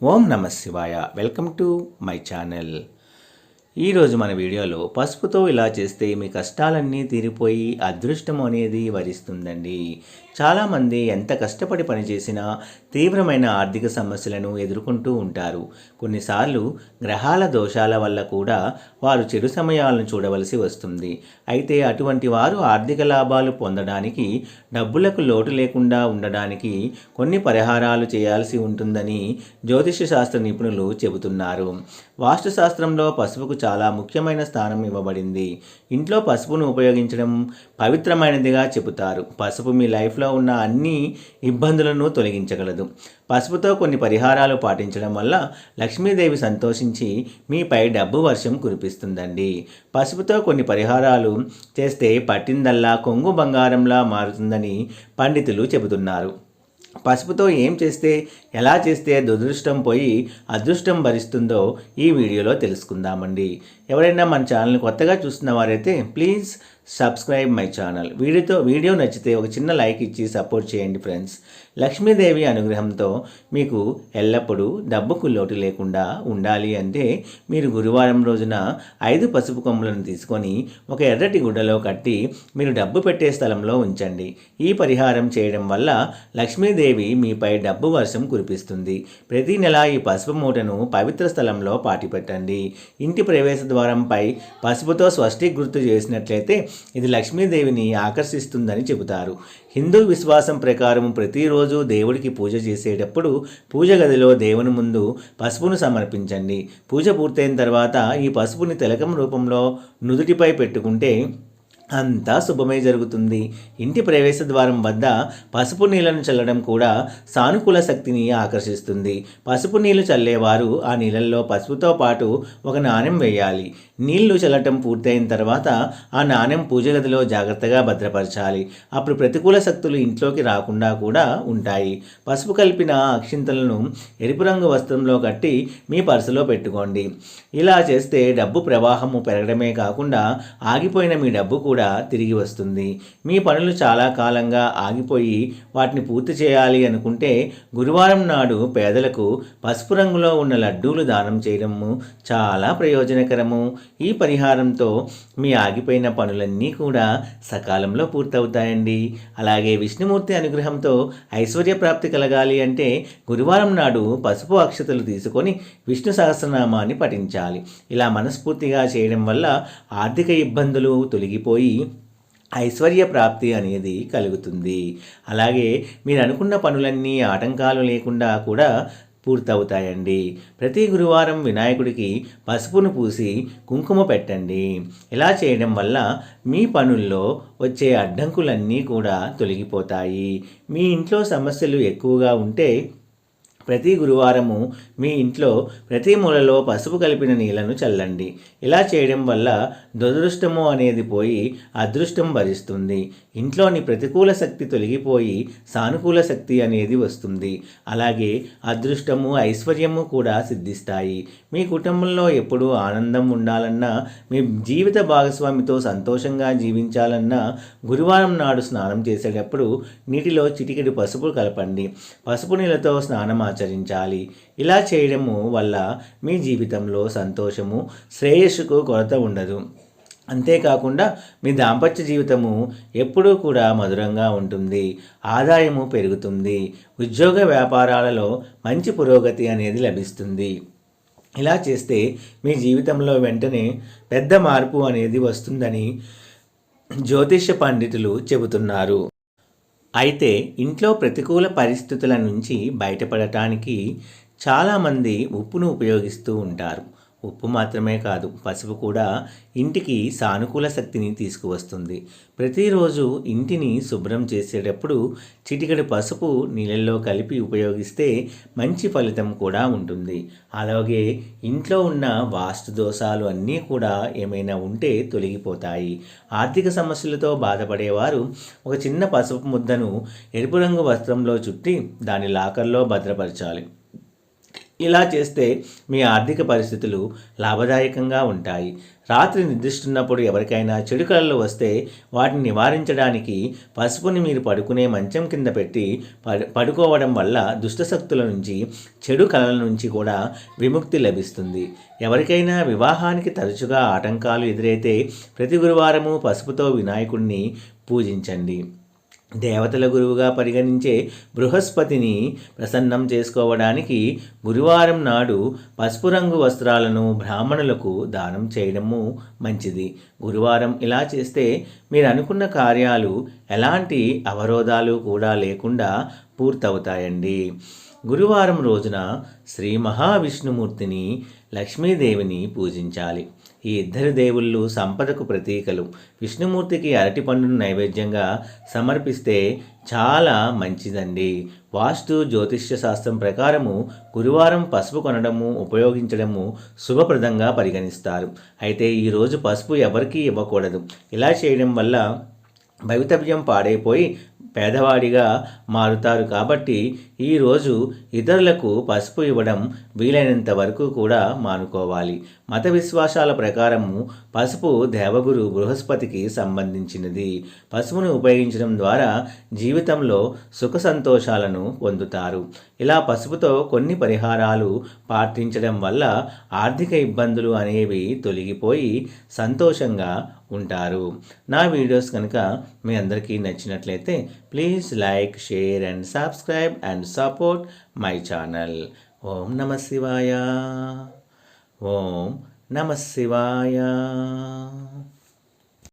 ఓం నమ శివాయ. Welcome to my channel. ఈరోజు మన వీడియోలో పసుపుతో ఇలా చేస్తే మీ కష్టాలన్నీ తీరిపోయి అదృష్టం అనేది వరిస్తుందండి. చాలామంది ఎంత కష్టపడి పనిచేసినా తీవ్రమైన ఆర్థిక సమస్యలను ఎదుర్కొంటూ ఉంటారు. కొన్నిసార్లు గ్రహాల దోషాల వల్ల కూడా వారు చెడు సమయాలను చూడవలసి వస్తుంది. అయితే అటువంటి వారు ఆర్థిక లాభాలు పొందడానికి డబ్బులకు లోటు లేకుండా ఉండడానికి కొన్ని పరిహారాలు చేయాల్సి ఉంటుందని జ్యోతిష శాస్త్ర నిపుణులు చెబుతున్నారు. వాస్తు శాస్త్రంలో పసుపుకు చాలా ముఖ్యమైన స్థానం ఇవ్వబడింది. ఇంట్లో పసుపును ఉపయోగించడం పవిత్రమైనదిగా చెబుతారు. పసుపు మీ లైఫ్లో ఉన్న అన్ని ఇబ్బందులను తొలగించగలదు. పసుపుతో కొన్ని పరిహారాలు పాటించడం వల్ల లక్ష్మీదేవి సంతోషించి మీపై డబ్బు వర్షం కురిపిస్తుందండి. పసుపుతో కొన్ని పరిహారాలు చేస్తే పట్టిందల్లా కొంగు బంగారంలా మారుతుందని పండితులు చెబుతున్నారు. పసుపుతో ఏం చేస్తే ఎలా చేస్తే దురదృష్టం పోయి అదృష్టం భరిస్తుందో ఈ వీడియోలో తెలుసుకుందామండి. ఎవరైనా మన ఛానల్ని కొత్తగా చూస్తున్న వారైతే ప్లీజ్ సబ్స్క్రైబ్ మై ఛానల్ వీడియోతో వీడియో నచ్చితే ఒక చిన్న లైక్ ఇచ్చి సపోర్ట్ చేయండి ఫ్రెండ్స్ లక్ష్మీదేవి అనుగ్రహంతో మీకు ఎల్లప్పుడూ డబ్బుకు లోటు లేకుండా ఉండాలి అంటే మీరు గురువారం రోజున ఐదు పసుపు కొమ్ములను తీసుకొని ఒక ఎర్రటి గుడ్డలో కట్టి మీరు డబ్బు పెట్టే స్థలంలో ఉంచండి. ఈ పరిహారం చేయడం వల్ల లక్ష్మీదేవి మీపై డబ్బు వర్షం కురిపిస్తుంది. ప్రతి నెల ఈ పసుపు మూటను పవిత్ర స్థలంలో పాటిపెట్టండి ఇంటి ప్రవేశ ద్వారంపై పసుపుతో స్వస్తి గుర్తు చేసినట్లయితే ఇది లక్ష్మీదేవిని ఆకర్షిస్తుందని చెబుతారు. హిందూ విశ్వాసం ప్రకారం ప్రతిరోజు దేవుడికి పూజ చేసేటప్పుడు పూజ గదిలో దేవుని ముందు పసుపును సమర్పించండి. పూజ పూర్తయిన తర్వాత ఈ పసుపుని తిలకం రూపంలో నుదుటిపై పెట్టుకుంటే అంతా శుభమే జరుగుతుంది. ఇంటి ప్రవేశ ద్వారం వద్ద పసుపు నీళ్ళను చల్లడం కూడా సానుకూల శక్తిని ఆకర్షిస్తుంది. పసుపు నీళ్ళు చల్లేవారు ఆ నీళ్ళల్లో పసుపుతో పాటు ఒక నాణెం వేయాలి. నీళ్ళు చల్లటం పూర్తయిన తర్వాత ఆ నాణెం పూజ గదిలో జాగ్రత్తగా భద్రపరచాలి. అప్పుడు ప్రతికూల శక్తులు ఇంట్లోకి రాకుండా కూడా ఉంటాయి. పసుపు కలిపిన అక్షింతలను ఎరుపు రంగు వస్త్రంలో కట్టి మీ పర్సులో పెట్టుకోండి. ఇలా చేస్తే డబ్బు ప్రవాహము పెరగడమే కాకుండా ఆగిపోయిన మీ డబ్బు కూడా కూడా తిరిగి వస్తుంది. మీ పనులు చాలా కాలంగా ఆగిపోయి వాటిని పూర్తి చేయాలి అనుకుంటే గురువారం నాడు పేదలకు పసుపు రంగులో ఉన్న లడ్డూలు దానం చేయడము చాలా ప్రయోజనకరము. ఈ పరిహారంతో మీ ఆగిపోయిన పనులన్నీ కూడా సకాలంలో పూర్తవుతాయండి. అలాగే విష్ణుమూర్తి అనుగ్రహంతో ఐశ్వర్య ప్రాప్తి కలగాలి అంటే గురువారం నాడు పసుపు అక్షతలు తీసుకొని విష్ణు సహస్రనామాన్ని పఠించాలి. ఇలా మనస్ఫూర్తిగా చేయడం వల్ల ఆర్థిక ఇబ్బందులు తొలగిపోయి ఐశ్వర్య ప్రాప్తి అనేది కలుగుతుంది. అలాగే మీరు అనుకున్న పనులన్నీ ఆటంకాలు లేకుండా కూడా పూర్తవుతాయండి. ప్రతి గురువారం వినాయకుడికి పసుపును పూసి కుంకుమ పెట్టండి. ఇలా చేయడం వల్ల మీ పనుల్లో వచ్చే అడ్డంకులన్నీ కూడా తొలగిపోతాయి. మీ ఇంట్లో సమస్యలు ఎక్కువగా ఉంటే ప్రతి గురువారము మీ ఇంట్లో ప్రతి మూలలో పసుపు కలిపిన నీళ్ళను చల్లండి. ఇలా చేయడం వల్ల దురదృష్టము అనేది పోయి అదృష్టం భరిస్తుంది. ఇంట్లోని ప్రతికూల శక్తి తొలగిపోయి సానుకూల శక్తి అనేది వస్తుంది. అలాగే అదృష్టము ఐశ్వర్యము కూడా సిద్ధిస్తాయి. మీ కుటుంబంలో ఎప్పుడూ ఆనందం ఉండాలన్నా మీ జీవిత భాగస్వామితో సంతోషంగా జీవించాలన్నా గురువారం నాడు స్నానం చేసేటప్పుడు నీటిలో చిటికెడు పసుపు కలపండి. పసుపు నీళ్ళతో స్నానం ఆచరించాలి. ఇలా చేయడము వల్ల మీ జీవితంలో సంతోషము శ్రేయస్సుకు కొరత ఉండదు. అంతేకాకుండా మీ దాంపత్య జీవితము ఎప్పుడూ కూడా మధురంగా ఉంటుంది. ఆదాయము పెరుగుతుంది. ఉద్యోగ వ్యాపారాలలో మంచి పురోగతి అనేది లభిస్తుంది. ఇలా చేస్తే మీ జీవితంలో వెంటనే పెద్ద మార్పు అనేది వస్తుందని జ్యోతిష పండితులు చెబుతున్నారు. అయితే ఇంట్లో ప్రతికూల పరిస్థితుల నుంచి బయటపడటానికి చాలామంది ఉప్పును ఉపయోగిస్తూ ఉంటారు. ఉప్పు మాత్రమే కాదు పసుపు కూడా ఇంటికి సానుకూల శక్తిని తీసుకువస్తుంది. ప్రతిరోజు ఇంటిని శుభ్రం చేసేటప్పుడు చిటికడి పసుపు నీళ్ళల్లో కలిపి ఉపయోగిస్తే మంచి ఫలితం కూడా ఉంటుంది. అలాగే ఇంట్లో ఉన్న వాస్తు దోషాలు అన్నీ కూడా ఏమైనా ఉంటే తొలగిపోతాయి. ఆర్థిక సమస్యలతో బాధపడేవారు ఒక చిన్న పసుపు ముద్దను ఎరుపు రంగు వస్త్రంలో చుట్టి దాని లాకర్లో భద్రపరచాలి. ఇలా చేస్తే మీ ఆర్థిక పరిస్థితులు లాభదాయకంగా ఉంటాయి. రాత్రి నిద్రిస్తున్నప్పుడు ఎవరికైనా చెడు కళలు వస్తే వాటిని నివారించడానికి పసుపుని మీరు పడుకునే మంచం కింద పెట్టి పడుకోవడం వల్ల దుష్టశక్తుల నుంచి చెడు కళల నుంచి కూడా విముక్తి లభిస్తుంది. ఎవరికైనా వివాహానికి తరచుగా ఆటంకాలు ఎదురైతే ప్రతి గురువారము పసుపుతో వినాయకుడిని పూజించండి. దేవతల గురువుగా పరిగణించే బృహస్పతిని ప్రసన్నం చేసుకోవడానికి గురువారం నాడు పసుపు రంగు వస్త్రాలను బ్రాహ్మణులకు దానం చేయడము మంచిది. గురువారం ఇలా చేస్తే మీరు అనుకున్న కార్యాలు ఎలాంటి అవరోధాలు కూడా లేకుండా పూర్తవుతాయండి. గురువారం రోజున శ్రీ మహావిష్ణుమూర్తిని లక్ష్మీదేవిని పూజించాలి. ఈ ఇద్దరు దేవుళ్ళు సంపదకు ప్రతీకలు. విష్ణుమూర్తికి అరటి పండును నైవేద్యంగా సమర్పిస్తే చాలా మంచిదండి. వాస్తు జ్యోతిష్య శాస్త్రం ప్రకారము గురువారం పసుపు కొనడము ఉపయోగించడము శుభప్రదంగా పరిగణిస్తారు. అయితే ఈరోజు పసుపు ఎవరికీ ఇవ్వకూడదు. ఇలా చేయడం వల్ల భవితవ్యం పాడైపోయి పేదవాడిగా మారుతారు కాబట్టి ఈరోజు ఇతరులకు పసుపు ఇవ్వడం వీలైనంత వరకు కూడా మానుకోవాలి. మత విశ్వాసాల ప్రకారము పసుపు దేవగురు బృహస్పతికి సంబంధించినది. పసుపును ఉపయోగించడం ద్వారా జీవితంలో సుఖ సంతోషాలను పొందుతారు. ఇలా పసుపుతో కొన్ని పరిహారాలు పాటించడం వల్ల ఆర్థిక ఇబ్బందులు అనేవి తొలగిపోయి సంతోషంగా ఉంటారు. నా వీడియోస్ కనుక మీ అందరికీ నచ్చినట్లయితే please like share and subscribe and support my channel. ఓం నమ శివాయ. ఓం నమ శివాయ.